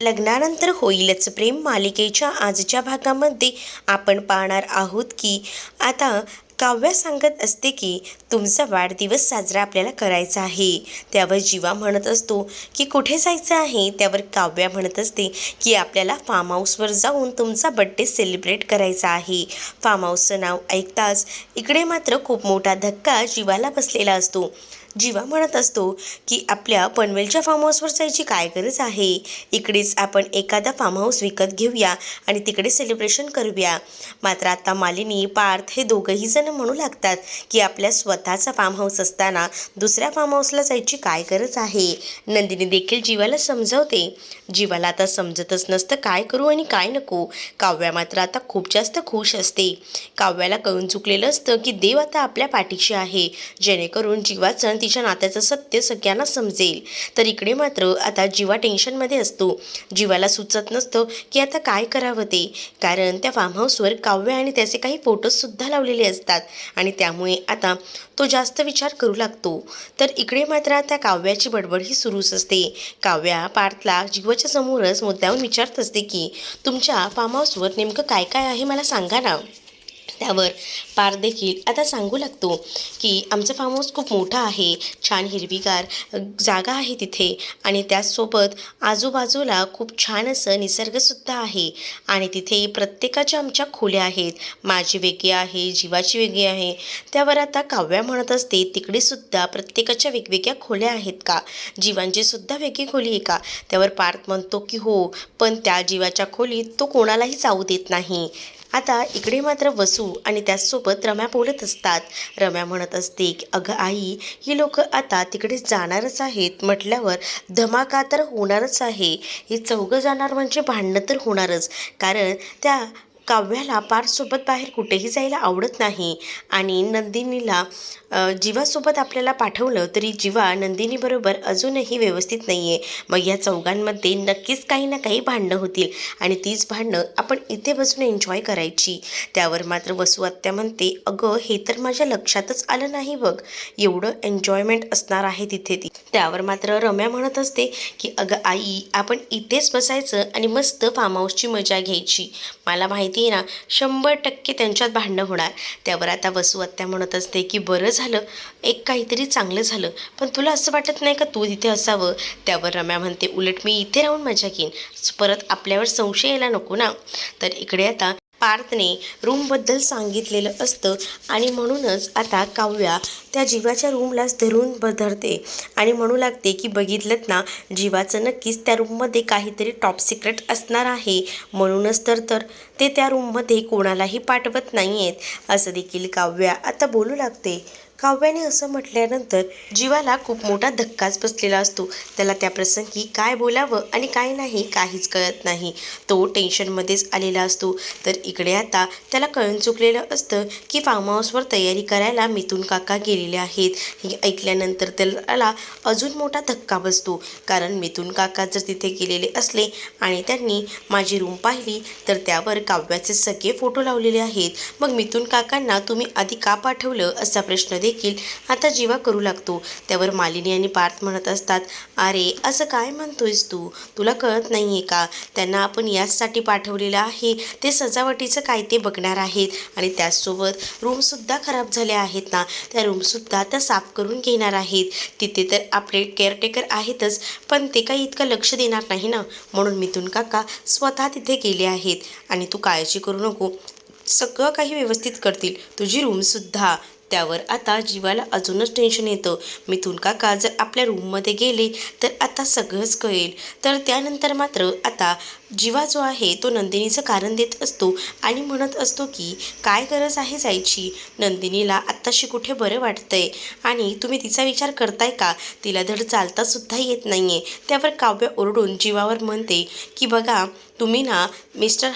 लग्नानंतर होईलच प्रेम मालिकेच्या आजच्या भागामध्ये आपण पाहणार आहोत की आता काव्या सांगत असते की तुमचा वाढदिवस साजरा आपल्याला करायचा आहे. त्यावर जीवा म्हणत असतो की कुठे जायचं आहे? त्यावर काव्या म्हणत असते की आपल्याला फार्म हाऊसवर जाऊन तुमचा बड्डे सेलिब्रेट करायचा आहे. फार्म हाऊसचं नाव ऐकताच इकडे मात्र खूप मोठा धक्का जीवाला बसलेला असतो. जीवा म्हणत असतो की आपल्या पनवेलच्या फार्म हाऊसवर जायची काय गरज आहे? इकडेच आपण एखादा फार्म हाऊस विकत घेऊया आणि तिकडे सेलिब्रेशन करूया. मात्र आता मालिनी पार्थ हे दोघंही जण म्हणू लागतात की आपल्या स्वतःचा फार्म हाऊस असताना दुसऱ्या फार्म हाऊसला जायची काय गरज आहे? नंदिनी देखील जीवाला समजवते. जीवाला आता समजतच नसतं काय करू आणि काय नको. काव्या मात्र आता खूप जास्त खुश असते. काव्याला कळून चुकलेलं असतं की देव आता आपल्या पाठीशी आहे. जेणेकरून जीवाचं आणि तिच्या नात्याचं सत्य सगळ्यांना समजेल. तर इकडे मात्र आता जीवा टेन्शनमध्ये असतो. जीवाला सुचत नसतं की आता काय करावं ते. कारण त्या फार्म हाऊसवर काव्य आणि त्याचे काही फोटोजसुद्धा लावलेले असतात. आणि त्यामुळे आता तो जास्त विचार करू लागतो. तर इकडे मात्र आता काव्याची बडबड ही सुरूच असते. काव्या पार्थला जीवाच्या समोरच मुद्द्यावर विचारत असते की तुमच्या फार्म हाऊसवर नेमकं काय काय आहे? मला सांगा ना. त्यावर पार देखील आता सांगू लागतो की आमचं फार्म हाऊस खूप मोठं आहे. छान हिरवीगार जागा आहे तिथे आणि त्याचसोबत आजूबाजूला खूप छान असं निसर्गसुद्धा आहे. आणि तिथे प्रत्येकाच्या आमच्या खोल्या आहेत. माझी वेगळी आहे जीवाची वेगळी आहे. त्यावर आता काव्या म्हणत असते तिकडे सुद्धा प्रत्येकाच्या वेगवेगळ्या खोल्या आहेत का? जीवांची सुद्धा वेगळी खोली आहे का? त्यावर पार्थ म्हणतो की हो पण त्या जीवाच्या खोलीत तो कोणालाही जाऊ देत नाही. आता इकडे मात्र वसू आणि त्याचसोबत रम्या बोलत असतात. रम्या म्हणत असते की अगं आई ही लोक आता तिकडे जाणारच आहेत. म्हटल्यावर धमाका तर होणारच आहे. हे चौघं जाणार म्हणजे भांडणं तर होणारच. कारण त्या काव्याला पार्थसोबत बाहेर कुठेही जायला आवडत नाही. आणि नंदिनीला जीवासोबत आपल्याला पाठवलं तरी जीवा नंदिनीबरोबर अजूनही व्यवस्थित नाही आहे मग या चौघांमध्ये नक्कीच काही ना काही भांडणं होतील. आणि तीच भांडणं आपण इथे बसून एन्जॉय करायची. त्यावर मात्र वसू आत्या म्हणते अगं हे तर माझ्या लक्षातच आलं नाही बघ. एवढं एन्जॉयमेंट असणार आहे तिथे ती. त्यावर मात्र रम्या म्हणत असते की अगं आई आपण इथेच बसायचं आणि मस्त फार्म हाऊसची मजा घ्यायची. मला माहिती आहे ना शंभर टक्के त्यांच्यात भांडणं होणार. त्यावर आता वसू आत्या म्हणत असते की बरं झालं एक काहीतरी चांगलं झालं पण तुला असं वाटत नाही का तू तिथे असावं? त्यावर रम्या म्हणते उलट मी इथे राहून मजा घेईन. परत आपल्यावर संशय यायला नको ना. तर इकडे आता पार्थने रूमबद्दल सांगितलेलं असतं आणि म्हणूनच आता काव्या त्या जीवाच्या रूमलाच धरून बधरते आणि म्हणू लागते की बघितलं ना जीवाचं नक्कीच त्या रूममध्ये काहीतरी टॉप सिक्रेट असणार आहे. म्हणूनच तर तर ते त्या रूममध्ये कोणालाही पाठवत नाही आहेत असं देखील काव्या आता बोलू लागते. काव्याने असं म्हटल्यानंतर जीवाला खूप मोठा धक्काच बसलेला असतो. त्याला त्या प्रसंगी काय बोलावं आणि काय नाही काहीच कळत नाही. तो टेन्शनमध्येच आलेला असतो. तर इकडे आता त्याला कळून चुकलेलं असतं की फार्म हाऊसवर तयारी करायला मिथून काका गेलेले आहेत. हे ऐकल्यानंतर त्याला अजून मोठा धक्का बसतो. कारण मिथून काका जर तिथे गेलेले असले आणि त्यांनी माझी रूम पाहिली तर त्यावर काव्याचे सगळे फोटो लावलेले आहेत. मग मिथून काकांना तुम्ही आधी का पाठवलं असा प्रश्न देखील आता जीवा करू लागतो. त्यावर मालिनी आणि पार्थ म्हणत असतात अरे असं काय म्हणतोयस तू? तुला कळत नाही आहे का? त्यांना आपण याचसाठी पाठवलेलं आहे. ते सजावटीचं काय ते बघणार आहेत. आणि त्याचसोबत रूमसुद्धा खराब झाल्या आहेत ना? त्या रूमसुद्धा त्या साफ करून घेणार आहेत. तिथे तर आपले केअरटेकर आहेतच पण ते काही इतकं लक्ष देणार नाही ना? म्हणून मिथून काका स्वतः तिथे गेले आहेत. आणि तू काळजी करू नको. सगळं काही व्यवस्थित करतील. तुझी रूमसुद्धा त्यावर आता जीवाला अजूनच टेन्शन येतं. मिथून काका जर आपल्या रूममध्ये गेले तर आता सगळंच कळेल. तर त्यानंतर मात्र आता जीवा जो आहे तो नंदिनीचं कारण देत असतो आणि म्हणत असतो की काय गरज आहे जायची? नंदिनीला आत्ताशी कुठे बरं वाटतंय? आणि तुम्ही तिचा विचार करताय का? तिला धड चालतासुद्धा येत नाही आहे त्यावर काव्य ओरडून जीवावर म्हणते की बघा तुम्ही ना मिस्टर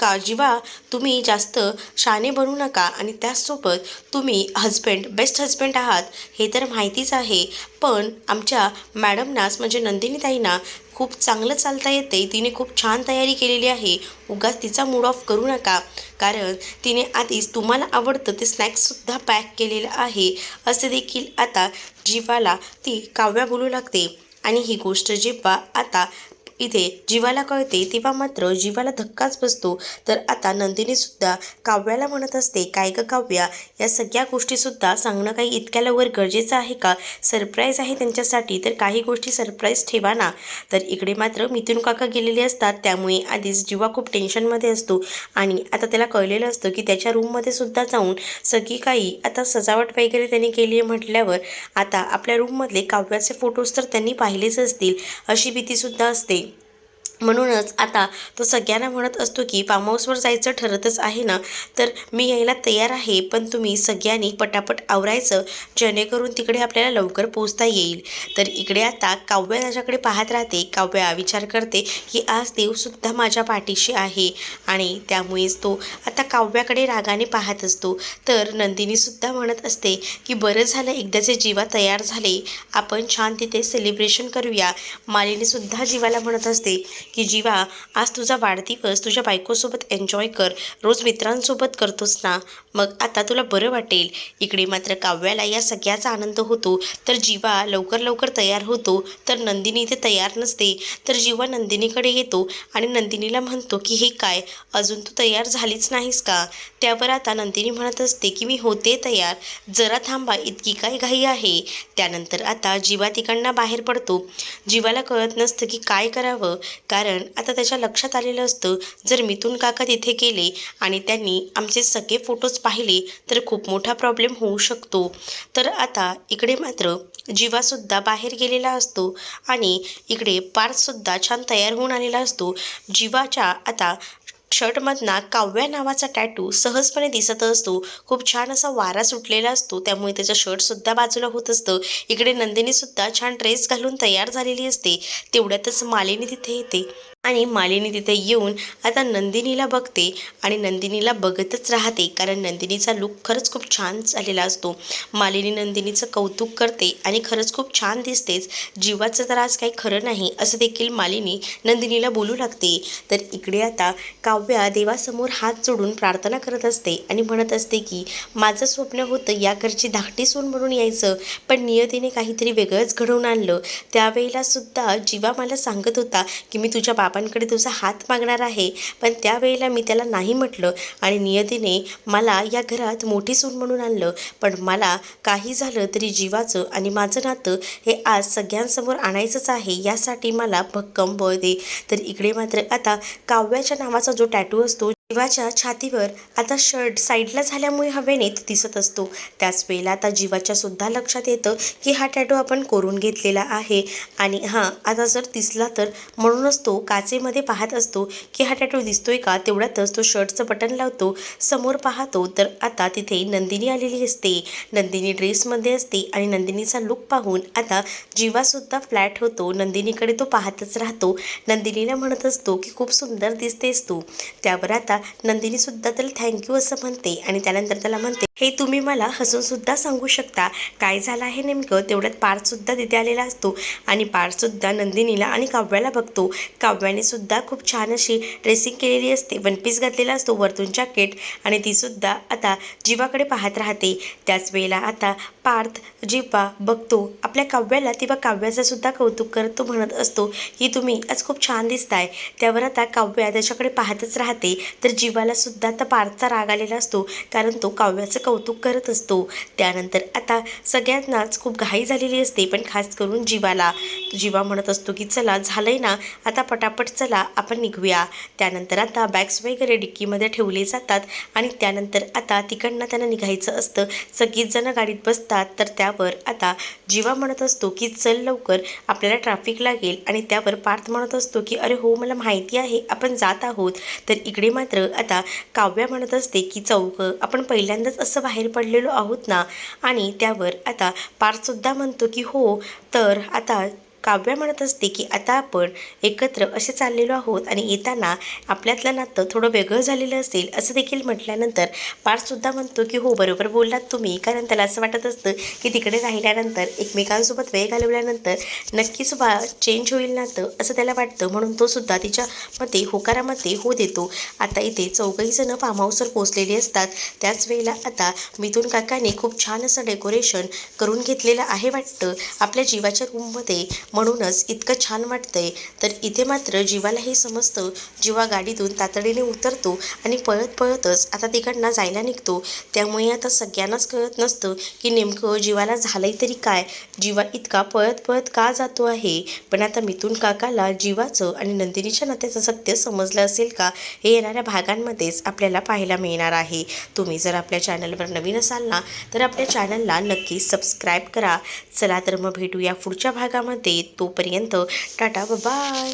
का जीवा तुम्ही जास्त शाने बनू नका आणि त्याचसोबत तुम्ही हजबंड बेस्ट हजबंड आहात. हे तर माहितीच आहे. पण आमच्या मॅडमनाच म्हणजे नंदिनीताईंना खूप चांगलं चालता येते तिने खूप छान तयारी केलेली आहे. उगाच तिचा मूड ऑफ करू नका. कारण तिने आधीच तुम्हाला आवडतं ते स्नॅक्ससुद्धा पॅक केलेलं आहे. असे देखील आता जीवाला ती काव्या बोलू लागते. आणि ही गोष्ट जेव्हा आता इथे जीवाला कळते तेव्हा मात्र जीवाला धक्काच बसतो. तर आता नंदिनीसुद्धा काव्याला म्हणत असते काय ग काव्या या सगळ्या गोष्टीसुद्धा सांगणं काही इतक्या लवकर गरजेचं आहे का? सरप्राईज आहे त्यांच्यासाठी तर काही गोष्टी सरप्राईज ठेवा ना. तर इकडे मात्र मिथुन काका गेलेले असतात त्यामुळे आधीच जीवा खूप टेन्शनमध्ये असतो. आणि आता त्याला कळलेलं असतं की त्याच्या रूममध्ये सुद्धा जाऊन सगळी काही आता सजावट वगैरे त्यांनी केली आहे म्हटल्यावर आता आपल्या रूममधले काव्याचे फोटोज तर त्यांनी पाहिलेच असतील अशी भीतीसुद्धा असते. म्हणूनच आता तो सगळ्यांना म्हणत असतो की फार्म हाऊसवर जायचं ठरतच आहे ना? तर मी यायला तयार आहे पण तुम्ही सगळ्यांनी पटापट आवरायचं जेणेकरून तिकडे आपल्याला लवकर पोचता येईल. तर इकडे आता काव्या त्याच्याकडे पाहत राहते. काव्या विचार करते की आज देवसुद्धा माझ्या पाठीशी आहे. आणि त्यामुळेच तो आता काव्याकडे रागाने पाहत असतो. तर नंदिनीसुद्धा म्हणत असते की बरं झालं एकदाचे जीवा तयार झाले. आपण छान तिथे सेलिब्रेशन करूया. मालिनीसुद्धा जीवाला म्हणत असते की जीवा आज तुझा वाढदिवस तुझ्या बायकोसोबत एन्जॉय कर रोज मित्रांसोबत करतोस ना मग आता तुला बरं वाटेल. इकडे मात्र काव्याला या सगळ्याचा आनंद होतो. तर जीवा लवकर लवकर तयार होतो. तर नंदिनी इथे तयार नसते. तर जीवा नंदिनीकडे येतो आणि नंदिनीला म्हणतो की हे काय? अजून तू तयार झालीच नाहीस का? त्यावर आता नंदिनी म्हणत असते की मी होते तयार. जरा थांबा इतकी काय घाई आहे? त्यानंतर आता जीवा तिकडनं बाहेर पडतो. जीवाला कळत नसतं की काय करावं. कारण कारण आता त्याच्या लक्षात आलेलं असतं जर मिथून काका तिथे गेले आणि त्यांनी आमचे सगळे फोटोज पाहिले तर खूप मोठा प्रॉब्लेम होऊ शकतो. तर आता इकडे मात्र जीवासुद्धा बाहेर गेलेला असतो आणि इकडे पार्थसुद्धा छान तयार होऊन आलेला असतो. जीवाच्या आता शर्टमधना काव्या नावाचा टॅटू सहजपणे दिसत असतो. खूप छान असा वारा सुटलेला असतो. त्यामुळे त्याचं शर्टसुद्धा बाजूला होत असतं. इकडे नंदिनीसुद्धा छान ड्रेस घालून तयार झालेली असते. तेवढ्यातच मालिनी तिथे येते. आणि मालिनी तिथे येऊन आता नंदिनीला बघते आणि नंदिनीला बघतच राहते. कारण नंदिनीचा लुक खरंच खूप छान झालेला असतो. मालिनी नंदिनीचं कौतुक करते आणि खरंच खूप छान दिसतेच. जीवाचं तर आज काही खरं नाही असं देखील मालिनी नंदिनीला बोलू लागते. तर इकडे आता काव्या देवासमोर हात जोडून प्रार्थना करत असते आणि म्हणत असते की माझं स्वप्न होतं या घरची धाकटी सोन म्हणून यायचं पण नियतीने काहीतरी वेगळंच घडवून आणलं. त्यावेळेला सुद्धा जीवा मला सांगत होता की मी तुझ्या बाबांकडे तुझा हात मागणार आहे. पण त्यावेळेला मी त्याला नाही म्हटलं आणि नियतीने मला या घरात मोठी सून म्हणून आणलं. पण मला काही झालं तरी जीवाचं आणि माझं नातं हे आज सगळ्यांसमोर आणायचंच आहे यासाठी मला भक्कम बळ दे. तर इकडे मात्र आता काव्याच्या नावाचा जो टॅटू असतो जीवाच्या छातीवर आता शर्ट साईडला झाल्यामुळे हवेने तो दिसत असतो. त्याच वेळेला आता जीवाच्या सुद्धा लक्षात येतं की हा टॅटो आपण करून घेतलेला आहे. आणि हां आता जर दिसला तर म्हणूनच तो काचेमध्ये पाहत असतो की हा टॅटो दिसतोय का? तेवढ्यातच तो शर्टचं बटन लावतो. समोर पाहतो तर आता तिथे नंदिनी आलेली असते. नंदिनी ड्रेसमध्ये असते आणि नंदिनीचा लुक पाहून आता जीवासुद्धा फ्लॅट होतो. नंदिनीकडे तो पाहतच राहतो. नंदिनीला म्हणत असतो की खूप सुंदर दिसतेस तू. त्यावर आता नंदिनीसुद्धा त्याला थँक्यू असं म्हणते आणि त्यानंतर त्याला म्हणते हे तुम्ही मला हसूनसुद्धा सांगू शकता. काय झालं आहे नेमकं? तेवढ्यात पार्थसुद्धा तिथे आलेला असतो आणि पार्थसुद्धा नंदिनीला आणि काव्याला बघतो. काव्याने सुद्धा खूप छान अशी ड्रेसिंग केलेली असते. वन पीस घातलेला असतो वरतून जॅकेट आणि तीसुद्धा आता जीवाकडे पाहत राहते. त्याच वेळेला आता पार्थ जीवा बघतो आपल्या काव्याला तेव्हा काव्याचंसुद्धा कौतुक करत तो म्हणत असतो की तुम्ही आज खूप छान दिसताय. त्यावर आता काव्या त्याच्याकडे पाहतच राहते. तर जीवालासुद्धा आता पार्थचा राग आलेला असतो कारण तो काव्याचं कौतुक करत असतो. त्यानंतर आता सगळ्यांनाच खूप घाई झालेली असते पण खास करून जीवाला. जीवा म्हणत असतो की चला झालंय ना आता पटापट चला आपण निघूया. त्यानंतर आता बॅग्स वगैरे डिक्कीमध्ये ठेवले जातात आणि त्यानंतर आता तिकडनं त्यांना निघायचं असतं. सगळीच जणं गाडीत बसतात तर त्यावर आता जीवा म्हणत असतो की चल लवकर आपल्याला ट्रॅफिक लागेल. आणि त्यावर पार्थ म्हणत असतो की अरे हो मला माहिती आहे आपण जात आहोत. तर इकडे मात्र आता काव्या म्हणत असते की चौक आपण पहिल्यांदाच असं बाहेर पडलेलो आहोत ना? आणि त्यावर आता पार्थसुद्धा म्हणतो की हो तर आता काव्या म्हणत असते की आता आपण एकत्र असे चाललेलो आहोत आणि येताना आपल्यातलं नातं थोडं वेगळं झालेलं असेल असं देखील म्हटल्यानंतर पार्थसुद्धा म्हणतो की हो बरोबर बोललात तुम्ही. कारण त्याला असं वाटत असतं की तिकडे राहिल्यानंतर एकमेकांसोबत वेळ घालवल्यानंतर नक्कीच वा चेंज होईल नातं असं त्याला वाटतं. म्हणून तो सुद्धा तिच्या मते होकारामध्ये हो देतो. आता इथे चौघही जणं फार्म हाऊसवर पोचलेली असतात. त्याच वेळेला आता मिथून काकाने खूप छान असं डेकोरेशन करून घेतलेलं आहे वाटतं. आपल्या जीवाच्या रूममध्ये म्हणूनच इतकं छान वाटतंय. तर इथे मात्र जीवाला हे समजतं जीवा गाडीतून तातडीने उतरतो आणि पळत पळतच आता तिकडनं जायला निघतो. त्यामुळे आता सगळ्यांनाच कळत नसतं की नेमकं जीवाला झालंय तरी काय? जीवा इतका पळत पळत का जातो आहे? पण आता मिथून काकाला जीवाचं आणि नंदिनीच्या नात्याचं सत्य समजलं असेल का? हे येणाऱ्या भागांमध्येच आपल्याला पाहायला मिळणार आहे. तुम्ही जर आपल्या चॅनलवर नवीन असाल ना तर आपल्या चॅनलला नक्की सबस्क्राईब करा. चला तर मग भेटूया पुढच्या भागामध्ये. तोपर्यंत टाटा बाय